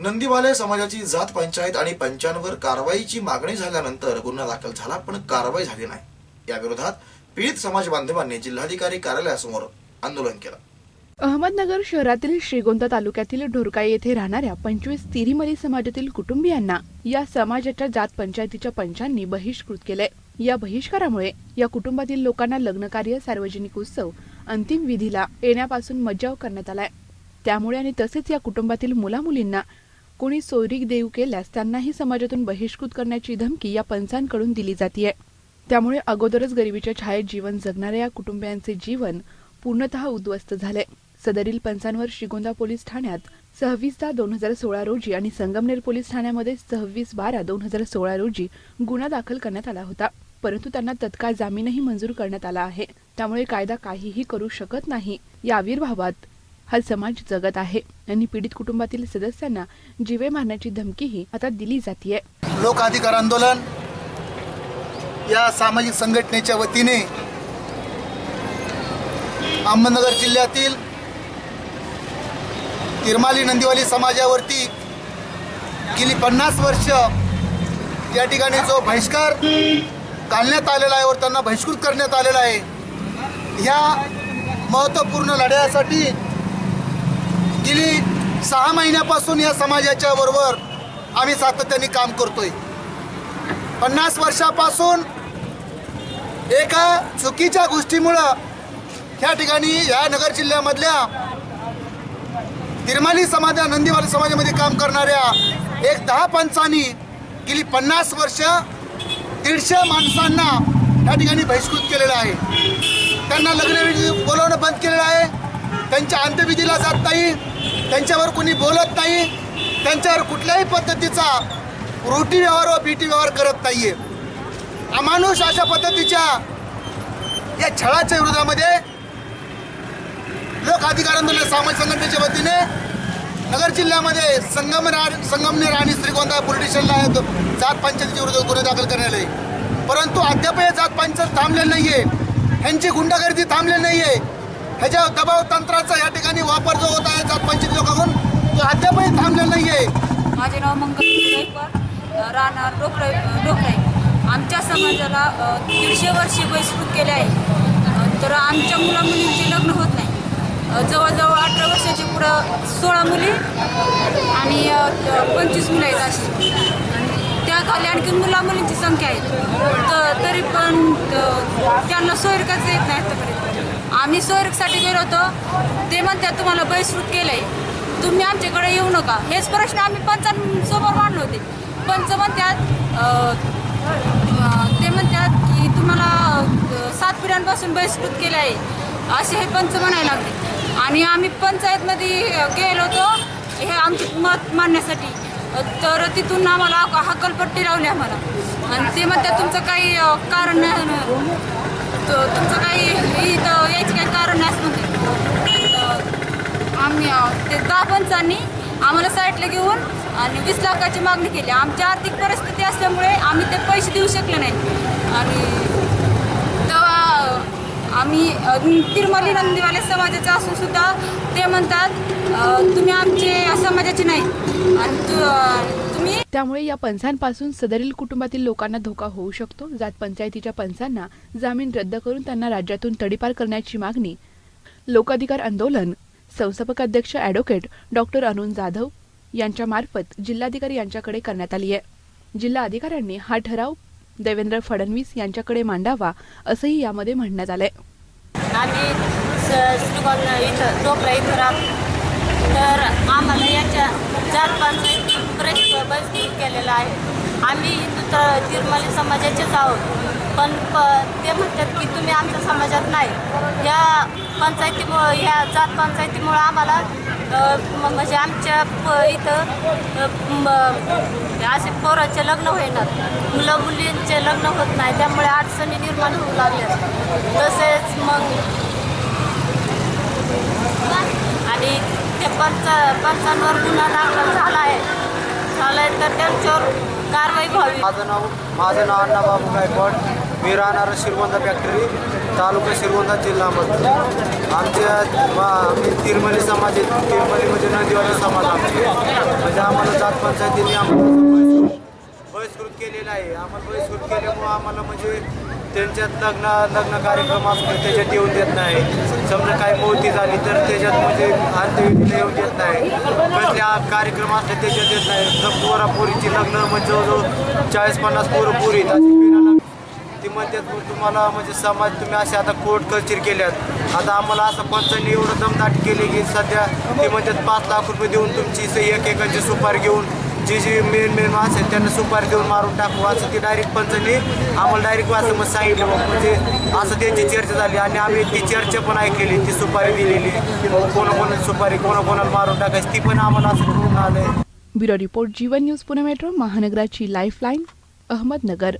नंदीवाले समाजाची जात पंचायत आणि पंचांवर कारवाईची मागणी झाल्यानंतर गुन्हा दाखल झाला पण कारवाई झाली नाही. या विरोधात पीडित समाज बांधवांनी जिल्हाधिकारी कार्यालयासमोर आंदोलन केलं. अहमदनगर शहरातील श्रीगोंदा तालुक्यातील ढोरकाई येथे राहणाऱ्या पंचवीस तिरीमली समाजातील कुटुंबियांना या समाजाच्या जात पंचायतीच्या पंचांनी बहिष्कृत केले या बहिष्कारामुळे या कुटुंबातील लोकांना लग्नकार्य सार्वजनिक उत्सव अंतिम विधीला येण्यापासून मज्जाव करण्यात आलाय. त्यामुळे आणि तसेच या कुटुंबातील मुलामुलींना कोणी सोयरीक देऊ केल्यास त्यांनाही समाजातून बहिष्कृत करण्याची धमकी या पंचांकडून दिली जाते त्यामुळे अगोदरच गरिबीच्या छायेत जीवन जगणाऱ्या या कुटुंबियांचे जीवन पूर्णतः उद्ध्वस्त झाले. सदरील पंचांवर श्रीगोंदा पोलीस ठाण्यात सव्वीस दहा दोन हजार सोळा रोजी आणि संगमनेर पोलीस ठाण्यामध्ये सव्वीस बारा दोन हजार सोळा रोजी गुन्हा दाखल करण्यात आला होता. परंतु त्यांना तत्काळ जामीनही मंजूर करण्यात आला आहे. त्यामुळे कायदा काहीही करू शकत नाही. या आविर्भावात हा समाज जगत आहे. आणि पीडित कुटुंबातील सदस्यांना जीवे मारण्याची धमकीही आता दिली जाते लोक अधिकार आंदोलन या सामाजिक संघटनेच्या वतीने अहमदनगर जिल्ह्यातील तिरमाली नंदीवाली समाजावरती गेली पन्नास वर्ष या ठिकाणी जो बहिष्कार घालण्यात आलेला आहे व त्यांना बहिष्कृत करण्यात आलेला आहे ह्या महत्त्वपूर्ण लढ्यासाठी गेली सहा महिन्यापासून या समाजाच्या बरोबर आम्ही सातत्याने काम करतोय. पन्नास वर्षापासून एका चुकीच्या गोष्टीमुळं ह्या ठिकाणी ह्या नगर जिल्ह्यामधल्या निर्माली समाज नंदीवाली समाजामध्ये काम करणाऱ्या एक दहा पंचांनी गेली पन्नास वर्ष दीडशे माणसांना या ठिकाणी बहिष्कृत केलेलं आहे. त्यांना लग्नविधी बोलवणं बंद केलेलं आहे. त्यांच्या अंत्यविधीला जात नाही. त्यांच्यावर कोणी बोलत नाही त्यांच्यावर कुठल्याही पद्धतीचा रोटी व्यवहार व बीटी व्यवहार करत नाही आहे अमानुष अशा पद्धतीच्या या छळाच्या विरोधामध्ये लोक अधिकार आंदोलन सामाजिक संघटनेच्या वतीने नगर जिल्ह्यामध्ये संगमनेर संगमनेर आणि श्रीगोंदा पोलीस स्टेशनला जात पंचायतीच्या विरोधात गुन्हे दाखल करण्यात आले. परंतु अद्याप हे जात पंचायत थांबले नाही आहे ह्यांची गुंडागर्दी थांबलेली आहे ह्याच्या दबाव तंत्राचा या ठिकाणी वापर जो होत आहे जात पंचायती लोकांकडून तो अद्यापही थांबलेला नाहीये. माझे नाव मंगल राहणार डोकळे डोकळे आमच्या समाजाला दीडशे वर्षे बहिष्कृत केले आहे तर आमच्या मुला मुलींचे लग्न होत नाही जवळजवळ अठरा वर्षाची पुढं सोळा मुली आणि पंचवीस मुलं आहेत अशी. आणि त्या खाली आणखी मुला मुलींची संख्या आहे. तर तरी पण त्यांना सोयरकाच येत नाही आतापर्यंत. आम्ही सोयरकसाठी गेलो होतो. ते म्हणतात तुम्हाला बहिष्कृत केलं आहे तुम्ही आमच्याकडे येऊ नका. हेच प्रश्न आम्ही पंचांसमोर मांडले होते. पंच म्हणतात ते म्हणतात की तुम्हाला अं, सात पिढ्यांपासून बहिष्कृत केले आहे. असे हे पंच म्हणायला लागले. आणि आम्ही पंचायतमध्ये गेलो होतो. हे आमचे मत मांडण्यासाठी. तर तिथून आम्हाला हकलपट्टी लावली आम्हाला. आणि ते म्हणतात तुमचं काही कारण नाही. तुमचं काही इथं यायचं काही कारण नाही असं म्हणते आम्ही ते दहा पंचांनी आम्हाला साईटला घेऊन आणि वीस लाखाची मागणी केली. आमची आर्थिक परिस्थिती असल्यामुळे आम्ही ते पैसे देऊ शकले नाही. आणि आम्ही अं, तिरुमली नंदीवाले समाजाचं असून सुद्धा ते म्हणतात तुम्ही आमचे समाजाचे नाही. आणि तुम्ही त्यामुळे या पंचांपासून सदरील कुटुंबातील लोकांना धोका होऊ शकतो. जात पंचायतीच्या पंचांना जामीन रद्द करून त्यांना राज्यातून तडीपार करण्याची मागणी. लोकाधिकार आंदोलन संस्थापक अध्यक्ष ॲडव्होकेट डॉक्टर अरुण जाधव यांच्या मार्फत जिल्हाधिकारी यांच्याकडे करण्यात आली आहे. जिल्हा अधिकाऱ्यांनी हा ठराव देवेंद्र फडणवीस यांच्याकडे मांडावा असंही यामध्ये म्हणण्यात आलंय. आम्ही स- इथं टोपला इथं राहतो. तर आम्हाला याच्या जात प्रश्न बहिष्कृत केलेला आहे. आम्ही हिंदू तर तिरमली समाजाचेच आहोत. पण प ते म्हणतात की तुम्ही आमच्या समाजात नाही. या पंचायतीमुळं ह्या जात पंचायतीमुळं आम्हाला म्हणजे आमच्या प इथं असे पोराचे लग्न होईनात मुलं मुलींचे लग्न होत नाही त्यामुळे अडचणी निर्माण होऊ लागल्या. तसेच मग आणि ते पंच पंचांवर गुन्हा दाखल झाला आहे. झाला आहे तर त्यांच्यावर कारवाई व्हावी. माझं नाव माझं नाव अण्णाबाबू गायकवाड. मी राहणार श्रीमंत फॅक्टरी तालुका श्रीगोंदा जिल्हा अहमदनगर आमच्या आम्ही तिरमली समाज आहे. तिरमली म्हणजे नदीवाली समाज आमचे. म्हणजे आम्हाला जात पंचायतीने आम्हाला बहिष्कृत केलेला केलेलं आहे. आम्हाला बहिष्कृत केल्यामुळं आम्हाला म्हणजे त्यांच्यात लग्न लग्न कार्यक्रम असतो त्याच्यात येऊन देत नाही. समजा काही मोठी झाली तर त्याच्यात म्हणजे अंत्यविधीला येऊन देत नाही. कसल्या कार्यक्रम असले त्याच्यात येत नाही. जर पोरीची लग्न म्हणजे जवळजवळ चाळीस पन्नास पोरं पोरी आहेत, लग्न ती म्हणतात तुम्हाला म्हणजे समाज तुम्ही असे आता कोर्ट कचेरी केल्यात. आता आम्हाला असं पंचांनी एवढं दमदाट केली की सध्या ते म्हणतात पाच लाख रुपये देऊन तुमची एक एकाची सुपारी घेऊन जी जी मेन मेन माणसं आहेत त्यांना सुपारी देऊन मारून टाकू. असं ती डायरेक्ट पंचांनी आम्हाला डायरेक्ट असं मग सांगितलं मग म्हणजे असं त्यांची चर्चा झाली आणि आम्ही ती चर्चा पण ऐकलेली ती सुपारी दिलेली. कोणाकोणाला सुपारी कोणाकोणाला मारून टाकायची ती पण आम्हाला असं करून आलं bureau report Jeevan news Pune metro महानगराची lifeline Ahmednagar.